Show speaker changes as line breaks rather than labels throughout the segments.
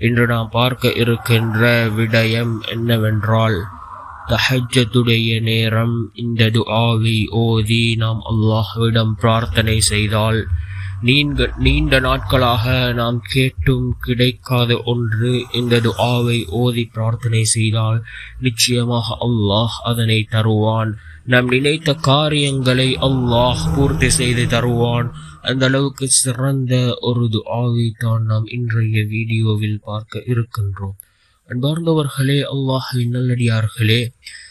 இன்று நாம் பார்க்க இருக்கின்ற விடயம் என்னவென்றால் தஹஜத்துடைய நேரம் இந்த துஆவை ஓதி நாம் அல்லாஹ்விடம் பிரார்த்தனை செய்தால் நீண்ட நீண்ட நாட்களாக நாம் கேட்டும் கிடைக்காத ஒன்று இந்த துஆவை ஓதி பிரார்த்தனை செய்தால் நிச்சயமாக அல்லாஹ் அதனை தருவான். நாம் நினைத்த காரியங்களை அல்லாஹ் பூர்த்தி செய்து தருவான். அந்த அளவுக்கு சிறந்த ஒரு துஆவை தான் நாம் இன்றைய வீடியோவில் பார்க்க இருக்கின்றோம். அன்பார்ந்தவர்களே அல்லாஹின் நல்லடியார்களே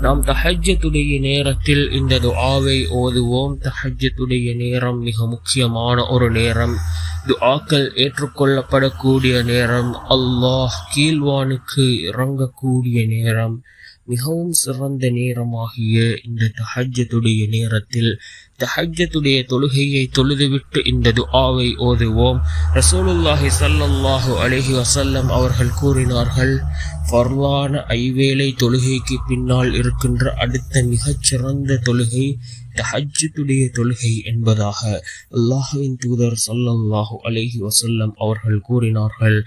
நாம் தஹஜத்துடைய நேரத்தில் இந்த துஆவை ஓதுவோம். தஹஜத்துடைய நேரம் மிக முக்கியமான ஒரு நேரம். துஆக்கள் ஏற்றுக்கொள்ளப்படக்கூடிய நேரம். அல்லாஹ் கீழ்வானுக்கு இறங்கக்கூடிய நேரம். மிகவும் சிறந்த நேரமாகிய இந்த தஹஜத்துடைய நேரத்தில் தஹஜத்துடைய தொழுகையை தொழுதுவிட்டு இந்த துஆவை ஓதுவோம். ரசூலுல்லாஹி சல்லல்லாஹு அலஹி வசல்லம் அவர்கள் கூறினார்கள் ஃபர்லான ஐவேளை தொழுகைக்கு பின்னால் இருக்கின்ற அடுத்த மிகச்சிறந்த தொழுகை தஹஜத்துடைய தொழுகை என்பதாக அல்லாஹுவின் தூதர் சொல்லல்லாஹு அலைஹி வசல்லம் அவர்கள் கூறினார்கள்.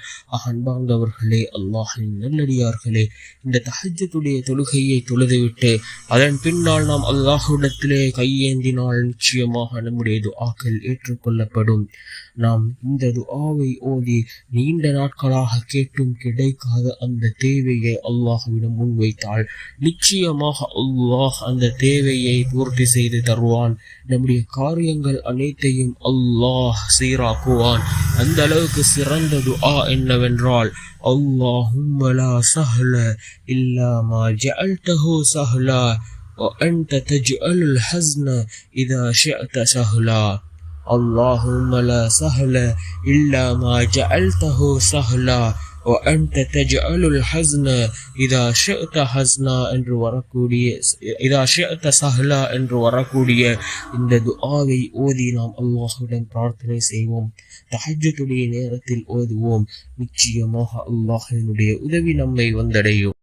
அன்பார்ந்தவர்களே அல்லாஹின் நல்லடியார்களே இந்த தஹஜத்துடைய தொழுகையை தொழுதுவிட்டு அதன் பின்னால் நாம் அல்லாஹுடத்திலே கையேந்தினால் நிச்சயமாக நம்முடைய துஆக்கள் ஏற்றுக்கொள்ளப்படும். நாம் இந்த துஆவை ஓதி நீண்ட நாட்களாக கேட்டும் கிடைக்காத அந்த தேவையை அல்லாஹுவிடம் முன்வைத்தால் நிச்சயமாக அல்லாஹ் அந்த தேவையை பூர்த்தி செய்து தருவான் நம்முடைய காரியங்கள் அனைத்தையும் அல்லாஹ் சீராக்குவான் அந்த அளவுக்கு சிறந்த துஆ என்னவென்றால் اللهم لا سهل إلا ما جعلته سهلا وأنت تجعل الحزن إذا شئت سهلا اللهم لا سهل إلا ما جعلته سهلا وأنت تجعل الحزن إذا شئت حزنا என்று வரக்கூடிய இதா ஷிஅத சஹ்லா என்று வரக்கூடிய இந்த துஆவை ஓதி நாம் அல்லாஹ்விடம் பிரார்த்தனை செய்வோம் தஹஜ்ஜுடைய நேரத்தில் ஓதுவோம் நிச்சயமாக அல்லாஹ்வினுடைய உதவி நம்மை வந்தடையும்